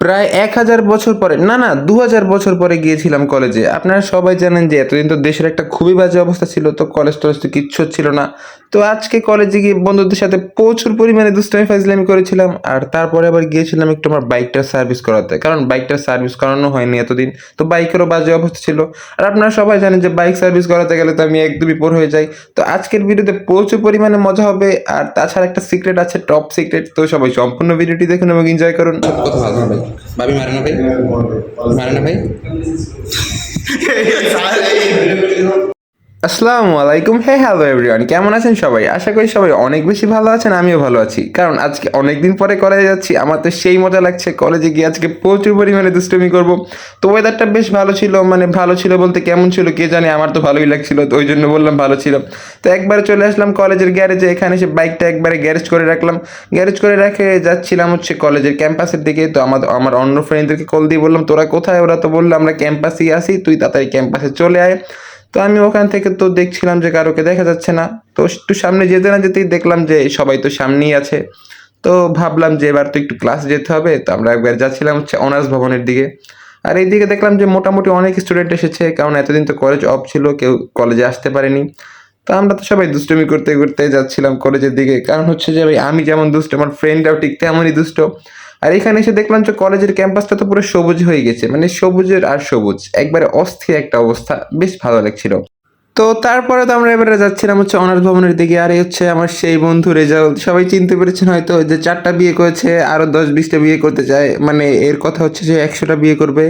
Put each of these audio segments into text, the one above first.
প্রায় এক হাজার বছর পরে, না না, দু হাজার বছর পরে গিয়েছিলাম কলেজে আপনারা সবাই জানেন যে এতদিন তো দেশের একটা খুবই বাজে অবস্থা ছিল, তো কলেজ টলেজ তো কিচ্ছু ছিল না। তো আজকে কলেজে গিয়ে বন্ধুদের সাথে প্রচুর পরিমাণে দুষ্টামি ফাইজলামি করেছিলাম, আর তারপরে আবার গিয়েছিলাম একটু আমার বাইকটার সার্ভিস করাতে। কারণ বাইকটার সার্ভিস করানো হয়নি এতদিন, তো বাইকেরও বাজে অবস্থা ছিল। আর আপনারা সবাই জানেন যে বাইক সার্ভিস করাতে গেলে তো আমি একদমই পর হয়ে যাই। তো আজকের ভিডিওতে প্রচুর পরিমাণে মজা হবে, আর তাছাড়া একটা সিক্রেট আছে টপ সিক্রেট তো সবাই সম্পূর্ণ ভিডিওটি দেখুন এবং এনজয় করুন। কথা ভালো ভাই ভাবি মারে না ভাই মারে না ভাই আসসালামু আলাইকুম। হে হ্যালো এভরিওয়ান কেমন আছেন সবাই? আশা করি সবাই অনেক বেশি ভালো আছেন, আমিও ভালো আছি। কারণ আজকে অনেক দিন পরে কলেজে যাচ্ছি, আমার তো সেই মজা লাগছে। কলেজে গিয়ে আজকে প্রচুর পরিমাণে দুষ্টমি করব। তো ওয়েদারটা বেশ ভালো ছিল মানে ভালো ছিল বলতে কেমন ছিল কে জানে, আমার তো ভালোই লাগছিল, তো ওই জন্য বললাম ভালো ছিল। তো একবারে চলে আসলাম কলেজের গ্যারেজে এখানে এসে বাইকটা একবারে গ্যারেজ করে রাখলাম। গ্যারেজ করে রেখে যাচ্ছিলাম হচ্ছে কলেজের ক্যাম্পাসের দিকে, তো আমার আমার অন্য ফ্রেন্ডদেরকে কল দিয়ে বললাম, তোরা কোথায়? ওরা তো বলল, আমরা ক্যাম্পাসেই আসি তুই তাড়াতাড়ি ক্যাম্পাসে চলে আয়। তো আমি ওখান থেকে তো দেখছিলাম যে কারোকে দেখা যাচ্ছে না। তো একটু সামনে যেতে না যেতেই দেখলাম যে সবাই তো সামনেই আছে। তো ভাবলাম যে এবার তো একটু ক্লাস যেতে হবে। তো আমরা একবার যাচ্ছিলাম হচ্ছে অনার্স ভবনের দিকে। আর এইদিকে দেখলাম যে মোটামুটি অনেক স্টুডেন্ট এসেছে। কারণ এতদিন তো কলেজ অফ ছিল, কেউ কলেজে আসতে পারেনি। তো আমরা তো সবাই দুষ্টমি করতে করতে যাচ্ছিলাম কলেজের দিকে। কারণ হচ্ছে যে ভাই, আমি যেমন দুষ্ট, আমার ফ্রেন্ডরাও ঠিক তেমনই দুষ্ট। আর এখানে এসে দেখলাম যে কলেজের ক্যাম্পাসটা তো পুরো সবুজ হয়ে গেছে মানে সবুজের আর সবুজ। একবারে অস্থির একটা অবস্থা, বেশ ভালো লাগছিল। তো তারপরে তো আমরা এবারে যাচ্ছিলাম হচ্ছে অনার্স ভবনের দিকে, আর এই হচ্ছে আমার সেই বন্ধু রেজাল্ট। সবাই চিনতে পেরেছেন হয়তো যে চারটা বিয়ে করেছে আরও দশ বিশটা বিয়ে করতে চায়। মানে এর কথা হচ্ছে যে একশোটা বিয়ে করবে।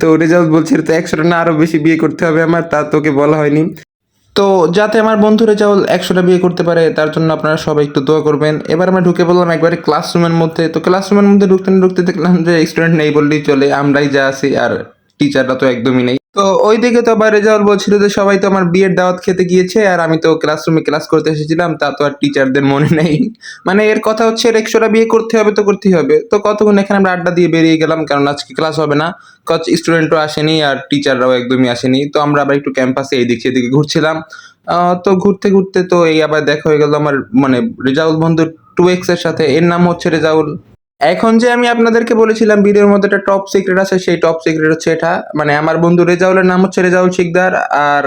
তো রেজাল্ট বলছে তো একশোটা না আরও বেশি বিয়ে করতে হবে আমার, তা তোকে বলা হয়নি। তো যাতে আমার বন্ধুরা চাউল একশোটা বিয়ে করতে পারে, তার জন্য আপনারা সবাই একটু দোয়া করবেন। এবার আমরা ঢুকে বললাম একবারে ক্লাসরুমের মধ্যে। তো ক্লাসরুমের মধ্যে ঢুকতে না ঢুকতে দেখলাম যে স্টুডেন্ট নেই বললেই চলে, আমরাই যা আছি আর টিচাররা তো একদমই নেই। তো ওই দিকে তো আবার রেজাউল বলছিল যে সবাই তো আমার বিয়ের দাওয়াত খেতে গিয়েছে আর আমি তো ক্লাসরুমে ক্লাস করতে এসেছিলাম, তা তো আর টিচারদের মনে নেই। মানে এর কথা হচ্ছে একশোটা বিয়ে করতে হবে তো করতেই হবে। তো কতক্ষণ এখানে আমরা আড্ডা দিয়ে বেরিয়ে গেলাম, কারণ আজকে ক্লাস হবে না। কচ স্টুডেন্টও আসেনি আর টিচাররাও একদমই আসেনি। তো আমরা আবার একটু ক্যাম্পাসে এইদিক সেদিকে ঘুরছিলাম। তো ঘুরতে ঘুরতে তো এই আবার দেখা হয়ে গেল আমার মানে রেজাউল বন্ধু টু এক্সের সাথে। এর নাম হচ্ছে রেজাউল এখন যে আমি আপনাদেরকে বলেছিলাম ভিডিওর মধ্যে একটা টপ সিক্রেট আছে, সেই টপ সিক্রেট হচ্ছে এটা। মানে আমার বন্ধু রেজাউলের নাম হচ্ছে রেজাউল শিকদার, আর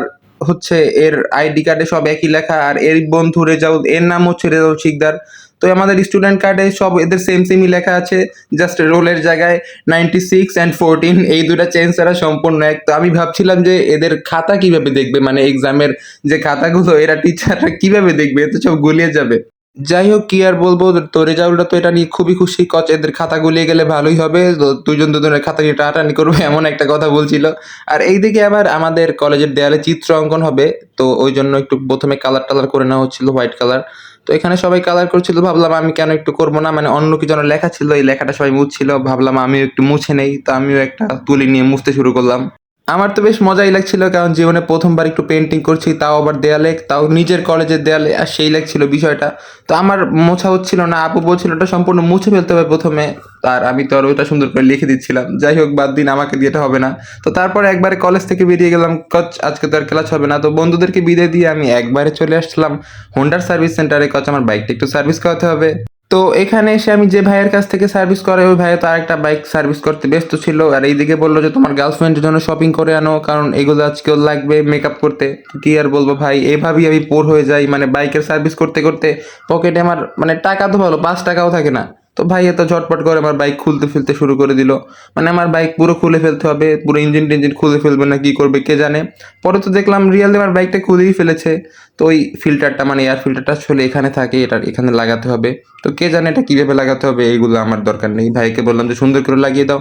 হচ্ছে এর আইডি কার্ডে সব একই লেখা, আর এর বন্ধু রেজাউল, এর নাম হচ্ছে রেজাউল শিকদার। তো আমাদের স্টুডেন্ট কার্ডে সব এদের সেম সেমই লেখা আছে জাস্ট রোলের জায়গায় নাইনটি সিক্স অ্যান্ড ফোরটিন এই দুটা চেঞ্জ ছাড়া সম্পূর্ণ এক। তো আমি ভাবছিলাম যে এদের খাতা কীভাবে দেখবে? মানে এক্সামের যে খাতাগুলো, এরা টিচাররা কীভাবে দেখবে? এ তো সব গুলিয়ে যাবে। যাই হোক কি আর বলব? তো রেজাউলটা তো এটা নিয়ে খুবই খুশি। কচ, এদের খাতা গুলিয়ে গেলে ভালোই হবে। দুজন দুজনের খাতা নিয়ে টাটানি করবে, এমন একটা কথা বলছিল। আর এইদিকে আবার আমাদের কলেজের দেয়ালে চিত্র অঙ্কন হবে। তো ওই জন্য একটু প্রথমে কালার টালার করে নেওয়া হচ্ছিল হোয়াইট কালার তো এখানে সবাই কালার করছিল, ভাবলাম আমি কেন একটু করব না? মানে অন্য কি যেন লেখা ছিল, এই লেখাটা সবাই মুছছিল। ভাবলাম আমিও একটু মুছে নেই, তো আমিও একটা তুলি নিয়ে মুছতে শুরু করলাম। আমার তো বেশ মজাই লাগছিল, কারণ জীবনে প্রথমবার একটু পেন্টিং করছি, তাও আবার দেয়ালে, তাও নিজের কলেজের দেয়ালে, আর সেই লাগছিল বিষয়টা। তো আমার মোছা হচ্ছিল না, আপু বলছিল ওটা সম্পূর্ণ মুছে ফেলতে হবে প্রথমে, আর আমি তো আর ওটা সুন্দর করে লিখে দিচ্ছিলাম। যাই হোক, বাদ দিন, আমাকে দিয়ে এটা হবে না। তো তারপরে একবারে কলেজ থেকে বেরিয়ে গেলাম কচ আজকে তো আর ক্লাস হবে না। তো বন্ধুদেরকে বিদায় দিয়ে আমি একবারে চলে আসলাম হোন্ডার সার্ভিস সেন্টারে কচ আমার বাইকটা একটু সার্ভিস করাতে হবে। তো এখানে এসে আমি যে ভাইয়ের কাছ থেকে সার্ভিস করে, ওই ভাই তার আরেকটা বাইক সার্ভিস করতে ব্যস্ত ছিল। আর এইদিকে বলল যে, তোমার গার্লফ্রেন্ডের জন্য শপিং করে আনো, কারণ এগুলো আজকেও লাগবে মেকআপ করতে। কি আর বলব ভাই, এভাবেই আমি পোর হয়ে যাই। মানে বাইকের সার্ভিস করতে করতে পকেটে আমার মানে টাকা তো ভালো পাঁচ টাকাও থাকে না। তো ভাই এত ঝটপট করে আমার বাইক খুলতে ফেলতে শুরু করে দিল। মানে আমার বাইক পুরো খুলে ফেলতে হবে, পুরো ইঞ্জিন টিঞ্জিন খুলে ফেলবে না, কি করবে কে জানে। পরে তো দেখলাম রিয়েল আমার বাইকটা খুলেই ফেলেছে। তো ওই ফিল্টারটা মানে এয়ার ফিল্টারটা আসলে এখানে থাকে, এটা এখানে লাগাতে হবে। তো কে জানে এটা কীভাবে লাগাতে হবে, এইগুলো আমার দরকার নেই। ভাইকে বললাম যে সুন্দর করে লাগিয়ে দাও।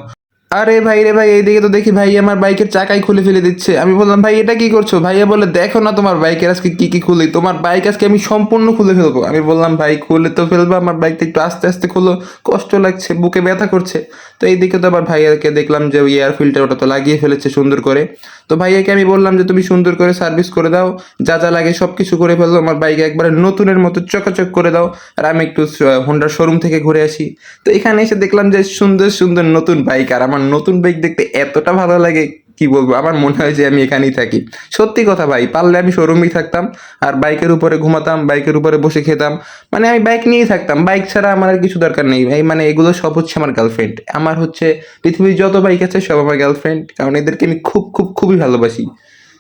আরে ভাই রে ভাই, এইদিকে তো দেখি ভাই আমার বাইকের চাকাই খুলে ফেলে দিচ্ছে। আমি বললাম, ভাই, এটা কি করছ? ভাইয়া বলে, দেখো না তোমার বাইকের আজকে কি কি খুলি। তোমার বাইক আজকে আমি সম্পূর্ণ খুলে ফেলব। আমি বললাম, ভাই, খুলে তো ফেলব, আমার বাইকটা একটু আস্তে আস্তে খুলো। কষ্ট লাগছে, বুকে ব্যথা করছে। তো এইদিকে তো আবার ভাইয়াকে দেখলাম যে এয়ার ফিল্টার ওটা তো লাগিয়ে ফেলেছে সুন্দর করে। তো ভাইয়াকে আমি বললাম যে, তুমি সুন্দর করে সার্ভিস করে দাও। যা যা লাগে সব কিছু করে ফেলো। আমার বাইকে একবারে নতুনের মতো চকাচক করে দাও। আর আমি একটু হোন্ডার শোরুম থেকে ঘুরে আসি। তো এখানে এসে দেখলাম যে, সুন্দর সুন্দর নতুন বাইক আর আমার নতুন বাইক দেখতে এতটা ভালো লাগে। কি বলব? আমার মনে হয় যে আমি এখানেই থাকি। সত্যি কথা ভাই, পারলে আমি শোরুমেই থাকতাম, আর বাইকের উপরে ঘুমাতাম, বাইকের উপরে বসে খেতাম। মানে আমি বাইক নিয়েই থাকতাম, বাইক ছাড়া আমার আর কিছু দরকার নেই। এই মানে এগুলো সব হচ্ছে আমার গার্লফ্রেন্ড আমার হচ্ছে পৃথিবীর যত বাইক আছে সব আমার গার্লফ্রেন্ড কারণ এদেরকে আমি খুব খুব, খুবই ভালোবাসি।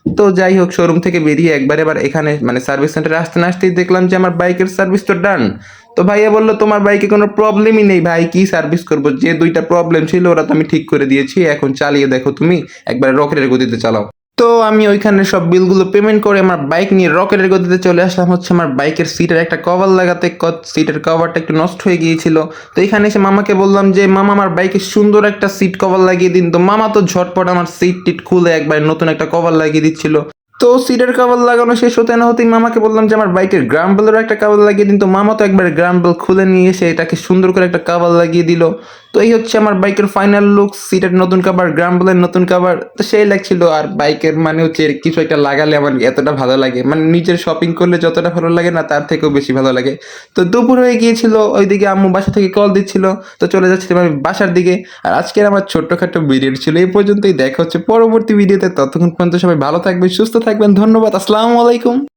তো যাই হোক শোরুম থেকে বেরিয়ে একবার এবার এখানে মানে সার্ভিস সেন্টারে আসতে না আসতেই দেখলাম যে আমার বাইকের সার্ভিস তো ডান তো ভাইয়া বলল, তোমার বাইকে কোনো প্রবলেমই নেই ভাই, কি সার্ভিস করব? যে দুইটা প্রবলেম ছিল, ওরা তো আমি ঠিক করে দিয়েছি, এখন চালিয়ে দেখো তুমি, একবার রকেটের গতিতে চালাও। তো আমি ওইখানে সব বিলগুলো পেমেন্ট করে আমার বাইক নিয়ে রকেটের গতিতে চলে আসলাম। হচ্ছে আমার বাইকের সিটের একটা কভার লাগাতে। সিটের কভারটা একটু নষ্ট হয়ে গিয়েছিল। তো এখানে এসে মামাকে বললাম যে, মামা, আমার বাইকে সুন্দর একটা সিট কভার লাগিয়ে দিন। তো মামা তো ঝটপট আমার সিট টিট খুলে একবার নতুন একটা কভার লাগিয়ে দিচ্ছিল। তো সিটের কভার লাগানো শেষ হতে না হতেই মামাকে বললাম যে, আমার বাইকের গ্রাম্বেলেরও একটা কভার লাগিয়ে দিন। তো মামা তো একবার গ্রাম্বেল খুলে নিয়ে এসে এটাকে সুন্দর করে একটা কভার লাগিয়ে দিল। তো এই হচ্ছে আমার বাইকের ফাইনাল লুক সিটের নতুন কভার গ্রাম্বেলের নতুন কভার তো সেই লাগছিল, আর বাইকের মানে হচ্ছে কিছু একটা লাগালে আমার এতটা ভালো লাগে। মানে নিজের শপিং করলে যতটা ভালো লাগে না, তার থেকেও বেশি ভালো লাগে। তো দুপুর হয়ে গিয়েছিল, ওইদিকে আম্মু বাসা থেকে কল দিচ্ছিল। তো চলে যাচ্ছিলাম আমি বাসার দিকে। আর আজকের আমার ছোট্টখাটো ভিডিও ছিল, এই পর্যন্তই। দেখা হচ্ছে পরবর্তী ভিডিওতে ততক্ষণ পর্যন্ত সবাই ভালো থাকবেন, সুস্থ থাকবেন। ধন্যবাদ, আসসালামু আলাইকুম।